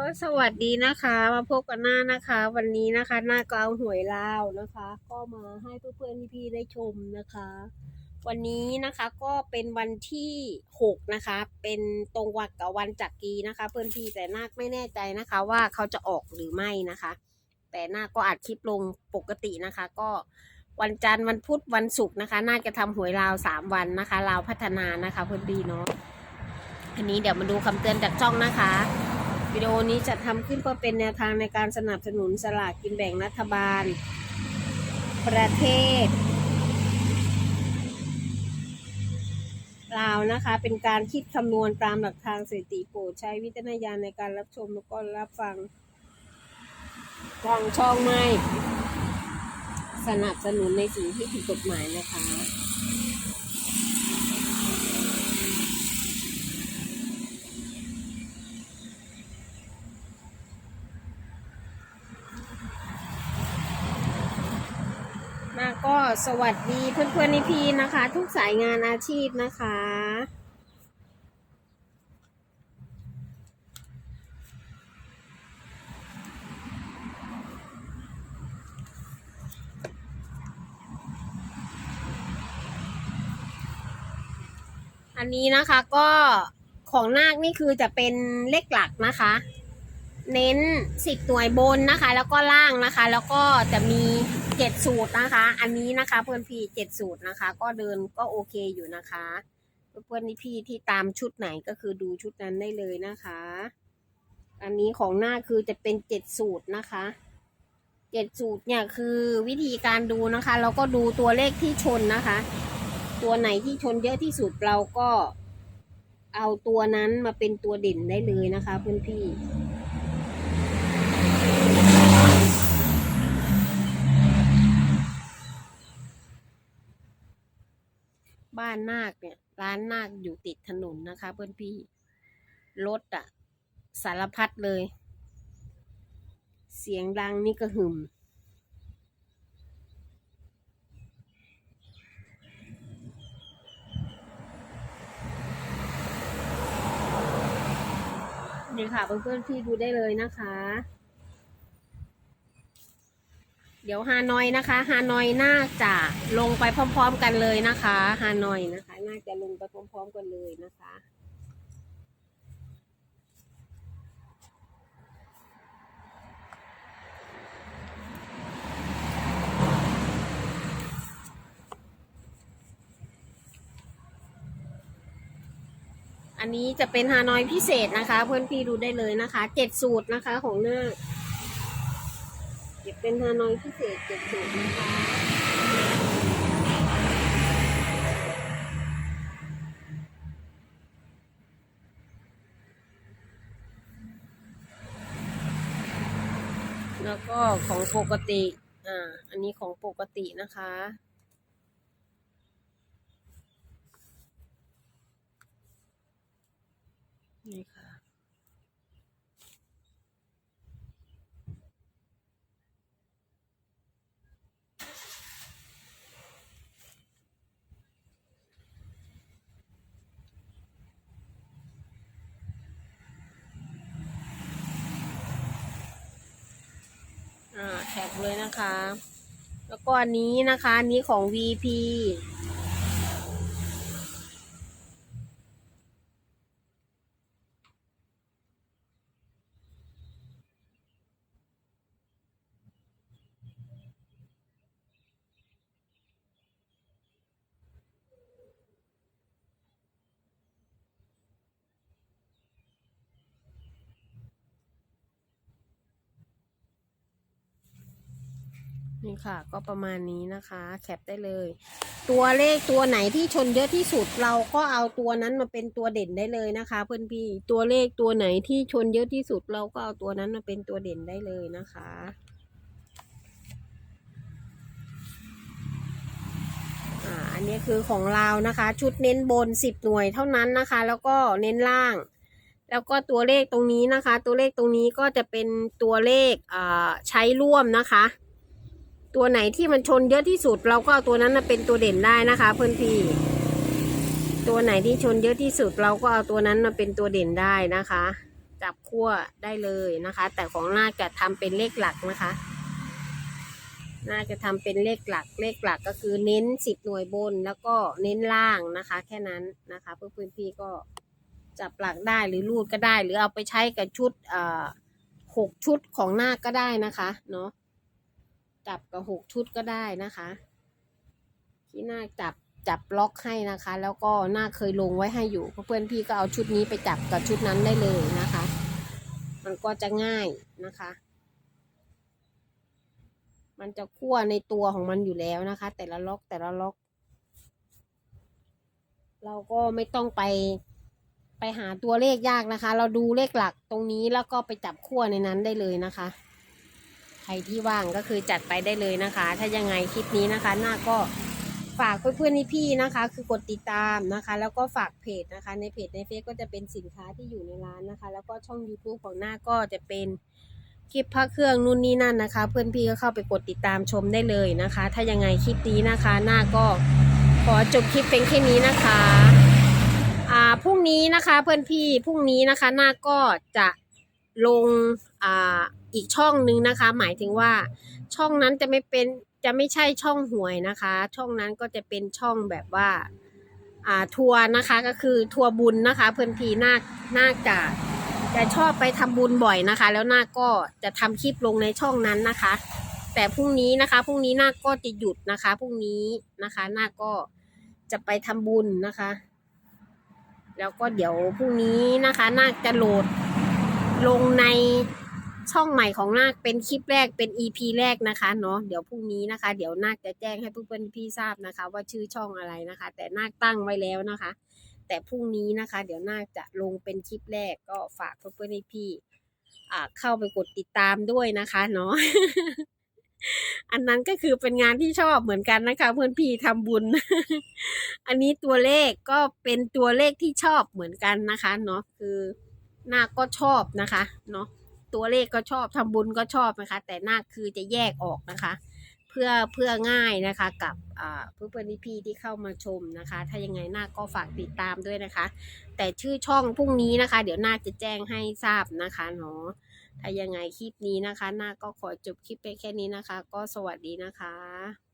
ก็สวัสดีนะคะ มาพบกันหน้านะคะ วันนี้นะคะ หน้าก็เอาหวยลาวนะคะ ก็มาให้เพื่อนๆพี่ๆได้ชมนะคะ วันนี้นะคะก็เป็นวันที่หกนะคะ เป็นตรงวันกับวันจักรีนะคะ เพื่อนพี่แต่นาคไม่แน่ใจนะคะ ว่าเขาจะออกหรือไม่นะคะ แต่นาคก็อัดคลิปลงปกตินะคะ ก็วันจันทร์วันพุธวันศุกร์นะคะน่าจะทำหวยลาวสามวันนะคะลาวพัฒนานะคะ เพื่อนพี่เนาะอันนี้เดี๋ยวมาดูคำเตือนจากช่องนะคะ วิดีโอนี้จะทำขึ้นเพื่อเป็นแนวทางในการสนับสนุนสลากกินแบ่งรัฐบาล ประเทศลาวนะคะ เป็นการคิดคำนวณตามหลักทางสถิติโปรดใช้วิจารณญาณในการรับชมแล้วก็รับฟังทางช่องไม่ สนับสนุนในสิ่งที่ผิดกฎหมายนะคะ มาก็ สวัสดีเพื่อนๆในพีนะคะ ทุกสายงานอาชีพนะคะ อันนี้นะคะก็ของนาคนี่คือจะเป็นเลขหลักนะคะ เน้นสิบหน่วยบนนะคะ แล้วก็ล่างนะคะ แล้วก็จะมี เจ็ดสูตรนะคะ อันนี้นะคะ เพื่อนพี่เจ็ดสูตรนะคะ ก็เดินก็โอเคอยู่นะคะ เพื่อนพี่ที่ตามชุดไหนก็คือดูชุดนั้นได้เลยนะคะ อันนี้ของหน้าคือจะเป็นเจ็ดสูตรนะคะเจ็ดสูตรเนี่ยคือวิธีการดูนะคะ เราก็ดูตัวเลขที่ชนนะคะ ตัวไหนที่ชนเยอะที่สุดเราก็เอาตัวนั้นมาเป็นตัวเด่นได้เลยนะคะเพื่อนพี่ บ้านนาคเนี่ย ร้านนาคอยู่ติดถนนนะคะ เพื่อนพี่ รถอะสารพัดเลย เสียงดังนี่ก็หึมนี่ค่ะเพื่อนๆพี่ดูได้เลยนะคะ เดี๋ยวฮานอยนะคะฮานอยน่าจะลงไปพร้อม ๆ กันเลยนะคะฮานอยนะคะ น่าจะลงไปพร้อม ๆ กันเลยนะคะอันนี้จะเป็นฮานอยพิเศษนะคะ เพื่อนพี่ดูได้เลยนะคะเจ็ดสูตรนะคะของหน้า เป็นฮานอยพิเศษเจ็ดสูตรนะคะ แล้วก็ของปกติ อ่า อันนี้ของปกตินะคะนี่ค่ะ เลยนะคะ แล้วก็อันนี้นะคะอันนี้ของ VP นี่ค่ะ ก็ประมาณนี้นะคะ แคปได้เลย ตัวเลขตัวไหนที่ชนเยอะที่สุดเราก็เอาตัวนั้นมาเป็นตัวเด่นได้เลยนะคะ เพื่อนพี่ตัวเลขตัวไหนที่ชนเยอะที่สุดเราก็เอาตัวนั้นมาเป็นตัวเด่นได้เลยนะคะอ่าอันนี้คือของเรานะคะ ชุดเน้นบนสิบหน่วยเท่านั้นนะคะ แล้วก็เน้นล่าง แล้วก็ตัวเลขตรงนี้นะคะ ตัวเลขตรงนี้ก็จะเป็นตัวเลขอ่าใช้ร่วมนะคะ ตัวไหนที่มันชนเยอะที่สุด เราก็เอาตัวนั้นมาเป็นตัวเด่นได้นะคะ เพื่อนพี่ ตัวไหนที่ชนเยอะที่สุด เราก็เอาตัวนั้นมาเป็นตัวเด่นได้นะคะ จับขั้วได้เลยนะคะ แต่ของนาจะทำเป็นเลขหลักนะคะนาจะทำเป็นเลขหลัก เลขหลักก็คือเน้นสิบหน่วยบนแล้วก็เน้นล่างนะคะ แค่นั้นนะคะ เพื่อพื้นพี่ก็จับหลักได้หรือรูดก็ได้ หรือเอาไปใช้กับชุดเอ่อหกชุดของนาก็ได้นะคะ เนาะ จับกับหกชุดก็ได้นะคะที่นาจับจับล็อกให้นะคะ แล้วก็นาเคยลงไว้ให้อยู่เพื่อนพี่ก็เอาชุดนี้ไปจับกับชุดนั้นได้เลยนะคะ มันก็จะง่ายนะคะ มันจะคั่วในตัวของมันอยู่แล้วนะคะ แต่ละล็อกแต่ละล็อก เราก็ไม่ต้องไปไปหาตัวเลขยากนะคะ เราดูเลขหลักตรงนี้แล้วก็ไปจับขั้วในนั้นได้เลยนะคะ รที่ว่างก็คือจัดไปได้เลยนะคะ ถ้ายังไงคลิปนี้นะคะหน้าก็ฝากเพื่อนๆพี่ๆนะคะ คือกดติดตามนะคะ แล้วก็ฝากเพจนะคะ ในเพจในเฟซก็จะเป็นสินค้าที่อยู่ในร้านนะคะ แล้วก็ช่อง YouTube ของหน้าก็จะเป็นคลิปพระเครื่องนู่นนี่นั่นนะคะ เพื่อนพี่ก็เข้าไปกดติดตามชมได้เลยนะคะ ถ้ายังไงคลิปนี้นะคะ หน้าก็ขอจบคลิปเป็นแค่นี้นะคะอ่าพรุ่งนี้นะคะ เพื่อนพี่พรุ่งนี้นะคะ หน้าก็จะลงอ่า อีกช่องนึงนะคะ หมายถึงว่าช่องนั้นจะไม่เป็นจะไม่ใช่ช่องหวยนะคะ ช่องนั้นก็จะเป็นช่องแบบว่าอ่าทัวร์นะคะก็คือทัวร์บุญนะคะ เพื่อนพี่นาคนาคจะจะชอบไปทำบุญบ่อยนะคะ แล้วนาคก็จะทำคลิปลงในช่องนั้นนะคะ แต่พรุ่งนี้นะคะพรุ่งนี้นาคก็จะหยุดนะคะพรุ่งนี้นะคะนาคก็จะไปทำบุญนะคะ แล้วก็เดี๋ยวพรุ่งนี้นะคะนาคจะโหลดลงใน ช่องใหม่ของนาคเป็นคลิปแรกเป็น EP แรกนะคะเนาะเดี๋ยวพรุ่งนี้นะคะ เดี๋ยวนาคจะแจ้งให้เพื่อนๆพี่ทราบนะคะ ว่าชื่อช่องอะไรนะคะ แต่นาคตั้งไว้แล้วนะคะ แต่พรุ่งนี้นะคะ เดี๋ยวนาคจะลงเป็นคลิปแรกก็ฝากเพื่อนๆพี่อ่าเข้าไปกดติดตามด้วยนะคะเนาะอันนั้นก็คือเป็นงานที่ชอบเหมือนกันนะคะ เพื่อนพี่ทำบุญ อันนี้ตัวเลขก็เป็นตัวเลขที่ชอบเหมือนกันนะคะ เนาะคือนาคก็ชอบนะคะ เนาะ ตัวเลขก็ชอบทำบุญก็ชอบนะคะ แต่นาคคือจะแยกออกนะคะ เพื่อเพื่อง่ายนะคะ กับอ่าเพื่อนพี่ที่เข้ามาชมนะคะ ถ้ายังไงนาคก็ฝากติดตามด้วยนะคะ แต่ชื่อช่องพรุ่งนี้นะคะ เดี๋ยวนาคจะแจ้งให้ทราบนะคะเนาะถ้ายังไงคลิปนี้นะคะนาคก็ขอจบคลิปไปแค่นี้นะคะ ก็สวัสดีนะคะ